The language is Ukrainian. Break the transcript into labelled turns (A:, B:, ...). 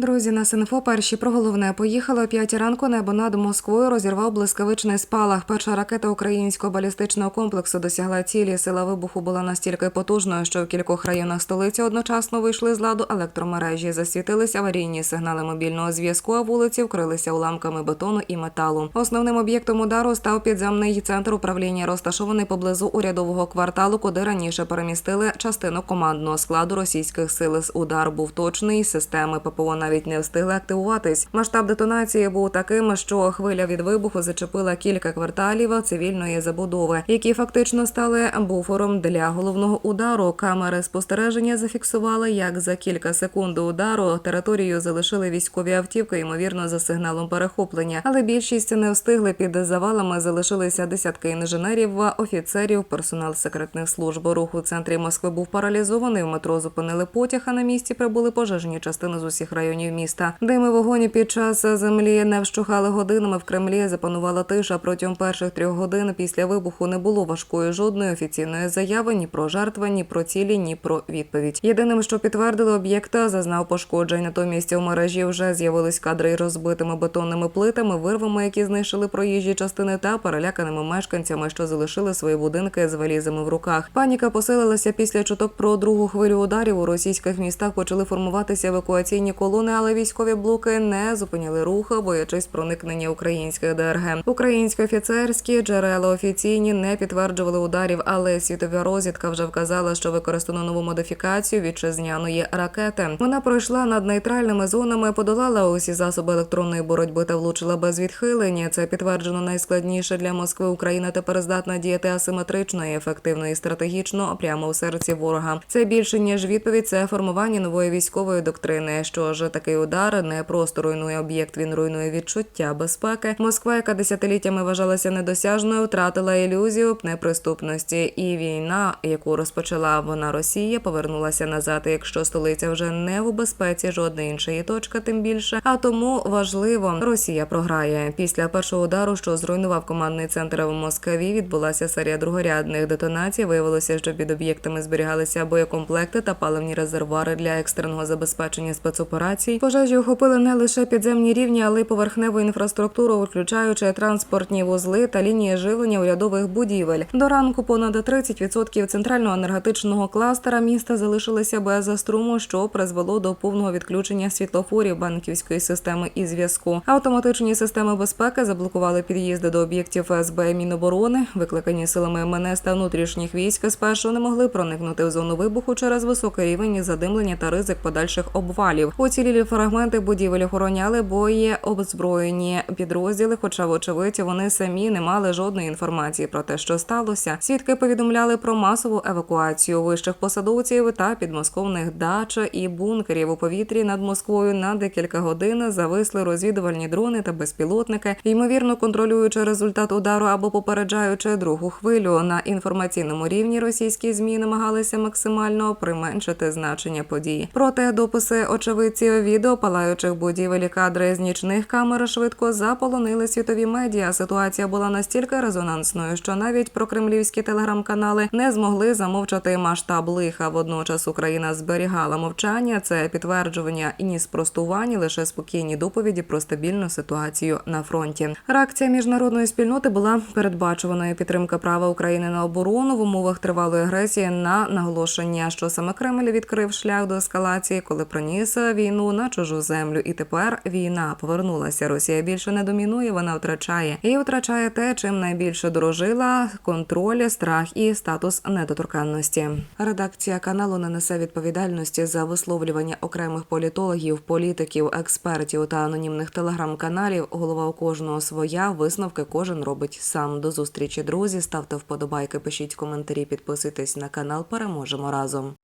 A: Друзі, на Синфо перші про головне поїхали о п'ятій ранку. Небо над Москвою розірвав блискавичний спалах. Перша ракета українського балістичного комплексу досягла цілі. Сила вибуху була настільки потужною, що в кількох районах столиці одночасно вийшли з ладу електромережі. Засвітились аварійні сигнали мобільного зв'язку, а вулиці вкрилися уламками бетону і металу. Основним об'єктом удару став підземний центр управління, розташований поблизу урядового кварталу, куди раніше перемістили частину командного складу російських сил. Удар був точний. Системи ППО навіть не встигли активуватись. Масштаб детонації був таким, що хвиля від вибуху зачепила кілька кварталів цивільної забудови, які фактично стали буфером для головного удару. Камери спостереження зафіксували, як за кілька секунд до удару територію залишили військові автівки, ймовірно, за сигналом перехоплення. Але більшість не встигли під завалами. Залишилися десятки інженерів, офіцерів, персонал секретних служб. Рух у центрі Москви був паралізований. В метро зупинили потяг, а на місці прибули пожежні частини з усіх районів міста. Дими вогоні під час землі не вщухали годинами. В Кремлі запанувала тиша. Протягом перших трьох годин після вибуху не було важкої жодної офіційної заяви ні про жертви, ні про цілі, ні про відповідь. Єдиним, що підтвердили об'єкт, зазнав пошкоджень. Натомість у мережі вже з'явились кадри розбитими бетонними плитами, вирвами, які знищили проїжджі частини, та переляканими мешканцями, що залишили свої будинки з валізами в руках. Паніка посилилася після чуток про другу хвилю ударів. У російських містах почали формуватися евакуаційні колони, але військові блоки не зупиняли рух, боячись проникнення українських ДРГ. Українські офіцерські джерела офіційні не підтверджували ударів, але світова розвідка вже вказала, що використано нову модифікацію вітчизняної ракети. Вона пройшла над нейтральними зонами, подолала усі засоби електронної боротьби та влучила без відхилення. Це підтверджено найскладніше для Москви. Україна тепер здатна діяти асиметрично і ефективно і стратегічно прямо у серці ворога. Це більше ніж відповідь. Це формування нової військової доктрини. Що ж такий удар не просто руйнує об'єкт, він руйнує відчуття безпеки. Москва, яка десятиліттями вважалася недосяжною, втратила ілюзію неприступності. І війна, яку розпочала вона Росія, повернулася назад. Якщо столиця вже не в безпеці, жодна інша її точка, тим більше. А тому важливо, Росія програє. Після першого удару, що зруйнував командний центр в Москві, відбулася серія другорядних детонацій. Виявилося, що під об'єктами зберігалися боєкомплекти та паливні резервуари для екстреного забезпечення спецоперацій. Пожежі охопили не лише підземні рівні, але й поверхневу інфраструктуру, включаючи транспортні вузли та лінії живлення урядових будівель. До ранку понад 30% центрального енергетичного кластера міста залишилися без струму, що призвело до повного відключення світлофорів банківської системи і зв'язку. Автоматичні системи безпеки заблокували під'їзди до об'єктів ФСБ і Міноборони, викликані силами МНС та внутрішніх військ. Спершу не могли проникнути в зону вибуху через високий рівень задимлення та ризик подальших обвалів. Уцілілі фрагменти будівель охороняли бої обзброєні підрозділи. Хоча, вочевидь, вони самі не мали жодної інформації про те, що сталося. Свідки повідомляли про масову евакуацію вищих посадовців та підмосковних дач і бункерів у повітрі над Москвою на декілька годин зависли розвідувальні дрони та безпілотники, ймовірно контролюючи результат удару або попереджаючи другу хвилю. На інформаційному рівні російські змі намагалися максимально применшити значення подій. Проте дописи очевидців відео палаючих будівель і кадри з нічних камер швидко заполонили світові медіа. Ситуація була настільки резонансною, що навіть прокремлівські телеграм-канали не змогли замовчати масштаб лиха. Водночас Україна зберігала мовчання. Це підтверджування і ні спростування, лише спокійні доповіді про стабільну ситуацію на фронті. Реакція міжнародної спільноти була передбачуваною. Підтримка права України на оборону в умовах тривалої агресії на наголошення, що саме Кремль відкрив шлях до ескалації, коли проніс війну на чужу землю. І тепер війна повернулася. Росія більше не домінує, вона втрачає і втрачає те, чим найбільше дорожила контроль, страх і статус недоторканності. Редакція каналу не несе відповідальності за висловлювання окремих політологів, політиків, експертів та анонімних телеграм-каналів. Голова у кожного своя висновки кожен робить сам. До зустрічі, друзі. Ставте вподобайки, пишіть коментарі, підписуйтесь на канал. Переможемо разом.